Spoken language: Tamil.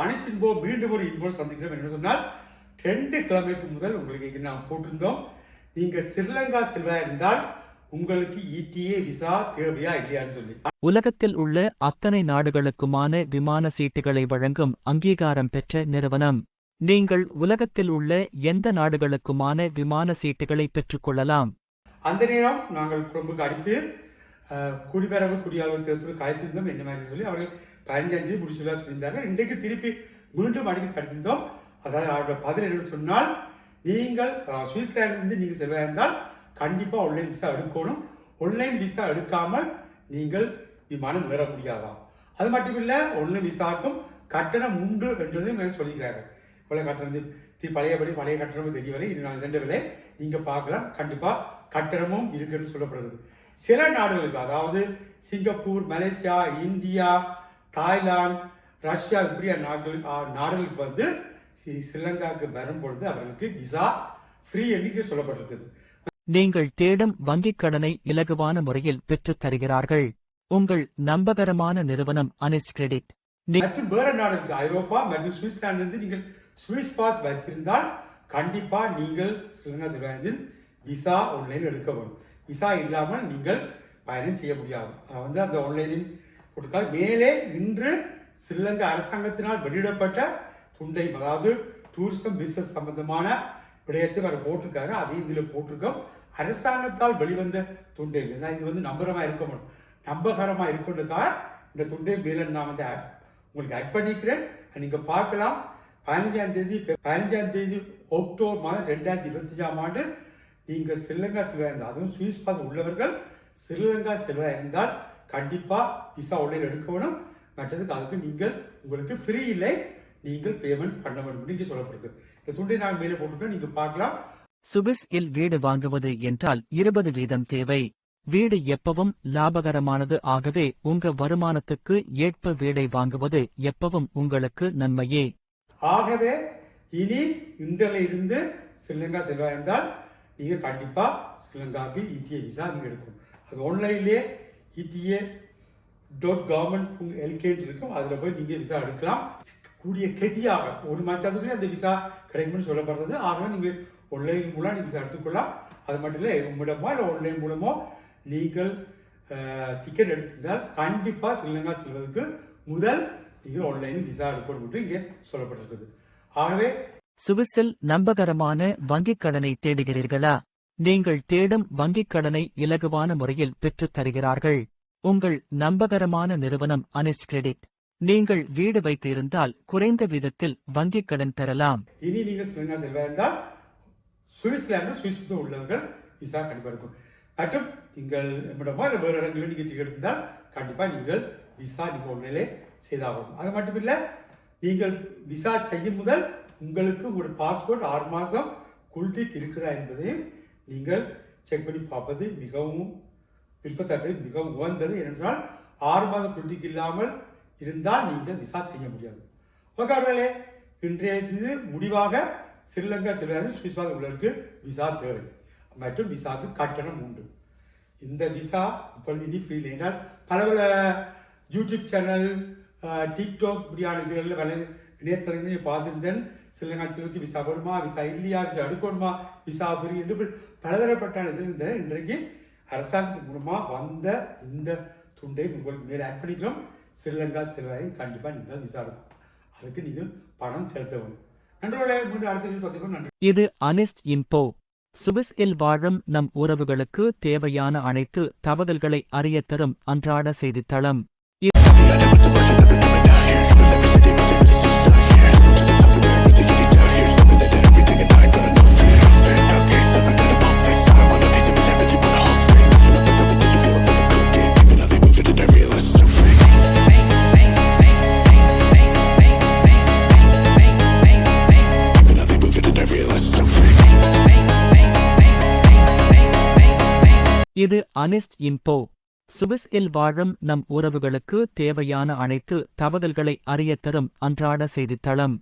அனிசின்போ மீண்டும் ஒரு இன்போ சந்திக்கிறோம் என்ன சொன்னால் ரெண்டு கிழமைக்கு முதல் உங்களுக்கு நாம் போட்டிருந்தோம். நீங்க ஸ்ரீலங்கா செல்வா இருந்தால் உங்களுக்கு E இடிஏ விசா தேவையா இல்லையான்னு சொல்லி. உலகத்தில் உள்ள அத்தனை நாடுகளுக்குமான விமான சீட்டுகளை வழங்கும் அங்கீகாரம் பெற்ற நிறுவனம். நீங்கள் உலகத்தில் உள்ள எந்த நாடுகளுக்குமான விமான சீட்டுகளை பெற்றுக்கொள்ளலாம் அந்த நேரம் நாங்கள் குடும்பக்கு அடித்து அஹ், குடியாளர் தேர்தல் காய்த்திருந்தோம் என்ன மாதிரி சொல்லி அவர்கள் பதினஞ்சாம் தேதி முடிச்சுள்ளா சொல்லியிருந்தார்கள். இன்றைக்கு திருப்பி மீண்டும் அடித்து கடித்திருந்தோம் அதாவது அவருடைய பதில் என்ன சொன்னால் நீங்கள் அஹ், நீங்கள் செல்வதாக இருந்தால் கண்டிப்பாக ஆன்லைன் விசா எடுக்கணும். ஆன்லைன் விசா எடுக்காமல் நீங்கள் விமானம் ஏற முடியாதாம். அது மட்டும் இல்லை ஆன்லைன் விசாக்கும் கட்டணம் உண்டு என்றதையும் சொல்லிக்கிறாங்க சொல்லிக்கிறார்கள் இவ்வளோ கட்டணம் தி- பழையபடி பழைய கட்டணமும் தெரியவில்லை இது நான் இரண்டு விலை நீங்கள் பார்க்கலாம். கண்டிப்பாக கட்டணமும் இருக்குன்னு சொல்லப்படுகிறது. சில நாடுகளுக்கு அதாவது Singapore Malaysia India Thailand Russia இப்படியா நாடுகள் ஆ, நாடுகளுக்கு வந்து ஸ்ரீ- ஸ்ரீலங்காவுக்கு வரும் பொழுது அவர்களுக்கு விசா ஃப்ரீ என்று சொல்லப்பட்டிருக்குது. நீங்கள் தேடும் வங்கிக் கடனை இலகுவான முறையில் பெற்றுத் தருகிறார்கள். உங்கள் நம்பகரமான நிறுவனம் அனிஸ் கிரெடிட் மற்றும் வேற நாடுகளுக்கு ஐரோப்பா மற்றும் சுவிட்சர்லாந்து இருந்து நீங்கள் சுவிஸ் பாஸ் வைத்திருந்தால் கண்டிப்பா நீங்கள் ஸ்ரீலங்கா செல்வதில் விசா ஆன்லைன் எடுக்க வேண்டும். விசா இல்லாமல் நீங்கள் பயணம் செய்ய முடியாது. அதை வந்து அந்த ஆன்லைனில் போட்டிருக்கால் மேலே இன்று ஸ்ரீலங்கா அரசாங்கத்தினால் வெளியிடப்பட்ட துண்டை அதாவது டூரிசம் பிசினஸ் சம்பந்தமான விடயத்தை வர போட்டிருக்காங்க அதையும் இதில் போட்டிருக்கோம். அரசாங்கத்தால் வெளிவந்த துண்டை ஏன்னா இது வந்து நம்பகரமாக இருக்க முடியும். நம்பகரமாக இருக்குன்றதுக்காக இந்த துண்டை மேலே நான் வந்து உங்களுக்கு ஆட் பண்ணிக்கிறேன். நீங்கள் பார்க்கலாம். பதினஞ்சாம் தேதி பதினஞ்சாம் தேதி அக்டோபர் மாதம் ரெண்டாயிரத்தி இருபத்தஞ்சாம் ஆண்டு நீங்கள் ஸ்ரீலங்கா செல்வா இருந்தால் அதுவும் சுவிஸ் பாஸ் உள்ளவர்கள் ஸ்ரீலங்கா செல்வா இருந்தால் கண்டிப்பாக விசா ஆன்லைன் எடுக்க வேணும். மற்றதுக்கு அதுக்கு நீங்கள் உங்களுக்கு ஃப்ரீ இல்லை நீங்கள் பேமெண்ட் பண்ண வேண்டும் நீங்க சொல்லப்பட்டிருக்கு இந்த துண்டை நான் மேலே போட்டுருக்கேன் நீங்கள் பார்க்கலாம். சுவிஸ் இல் வீடு வாங்குவது என்றால் இருபது வீதம் தேவை. வீடு எப்பவும் லாபகரமானது ஆகவே உங்க வருமானத்துக்கு ஏற்ப வீடை வாங்குவது எப்பவும் உங்களுக்கு நன்மையே. ஆகவே இனி இன்றில் இருந்து ஸ்ரீலங்கா செல்வா இருந்தால் நீங்கள் கண்டிப்பாக ஸ்ரீலங்காவுக்கு இடிஏ விசா நீங்கள் எடுக்கணும் அது ஆன்லைன்லேயே இடிஏ டாட் கவர்மெண்ட் எல்கேன்னு இருக்கும். அதில் போய் நீங்கள் விசா எடுக்கலாம். கூடிய கதியாக ஒரு மாதத்துக்குள்ளே அந்த விசா கிடைக்கும்னு சொல்லப்படுறது. ஆகவே நீங்கள் ஆன்லைன் மூலம் நீங்கள் விசா எடுத்துக்கொள்ளலாம். அது மட்டும் இல்லை உங்களிடமோ இல்லை ஆன்லைன் மூலமோ நீங்கள் டிக்கெட் எடுத்திருந்தால் கண்டிப்பாக ஸ்ரீலங்கா செல்வதற்கு முதல் நீங்கள் ஆன்லைனில் விசா எடுக்கணும் என்று இங்கே சொல்லப்பட்டிருக்குது. ஆகவே சுவிஸில் நம்பகரமான வங்கிக் கடனை தேடுகிறீர்களா? நீங்கள் தேடும் வங்கிக் கடனை இலகுவான முறையில் பெற்றுத் தருகிறார்கள். உங்கள் நம்பகரமான நிறுவனம் அனிஸ் கிரெடிட். நீங்கள் வீடு வைத்திருந்தால் குறைந்த விதத்தில் வங்கிக் கடன் பெறலாம். இனி நீங்கள் ஸ்ரீலங்கா செல்வா இருந்தால் சுவிஸ் உள்ளவர்கள் விசா கண்டிப்பாக இருக்கும். மற்றும் நீங்கள் நம்மிடமோ இல்லை வேறு இடங்களில் நீங்கள் டிக்கெட் இருந்தால் கண்டிப்பாக நீங்கள் விசா நீங்கள் உடனே செய்தாகும் அது மட்டும் இல்லை நீங்கள் விசா செய்யும் முதல் உங்களுக்கு உங்கள் பாஸ்போர்ட் ஆறு மாதம் குல்டிக் இருக்கிறா என்பதையும் நீங்கள் செக் பண்ணி பார்ப்பது மிகவும் விருப்பத்தக்கது மிகவும் உகந்தது. ஏனென்றால் ஆறு மாதம் குல்டிக் இல்லாமல் இருந்தால் நீங்கள் விசா செய்ய முடியாது. ஓகே இன்றைய இது முடிவாக ஸ்ரீலங்கா செல்வதற்கு சுவிஸ்வாத உள்ளருக்கு உள்ளவருக்கு விசா தேவை. மற்றும் விசாவுக்கு கட்டணம் உண்டு. இந்த விசா இப்பொழுது இனி ஃப்ரீ என்றால் பல பல யூடியூப் சேனல் டிக்டாக் இப்படியான இதுகளில் வலை இணையதளங்களில் பார்த்திருந்தேன். ஸ்ரீலங்கா செல்வருக்கு விசா வருமா? விசா இல்லையா? விசா எடுக்கணுமா? விசா ஃப்ரீ என்று பலதரப்பட்ட இதில் இருந்த இன்றைக்கு அரசாங்கத்தின் மூலமாக வந்த இந்த துண்டை உங்களுக்கு மேலே ஆட் பண்ணிக்கிறோம். ஸ்ரீலங்கா செல்வாயை கண்டிப்பாக நீங்கள் விசா எடுக்கும். அதுக்கு நீங்கள் பணம் செலுத்த வேண்டும். நன்றி மீண்டும் அடுத்த வீடியோ சந்திப்போம். நன்றி. இது அனிஸ்ட் இன்போ. சுவிஸ் இல் வாழும் நம் உறவுகளுக்கு தேவையான அனைத்து தகவல்களை அறியத் தரும் அன்றாட செய்தித்தளம். இது அனிஸ்ட் இன்போ சுவிஸ் இல் வாழும் நம் உறவுகளுக்கு தேவையான அனைத்து தகவல்களை அறியத்தரும் அன்றாட செய்தித்தளம்.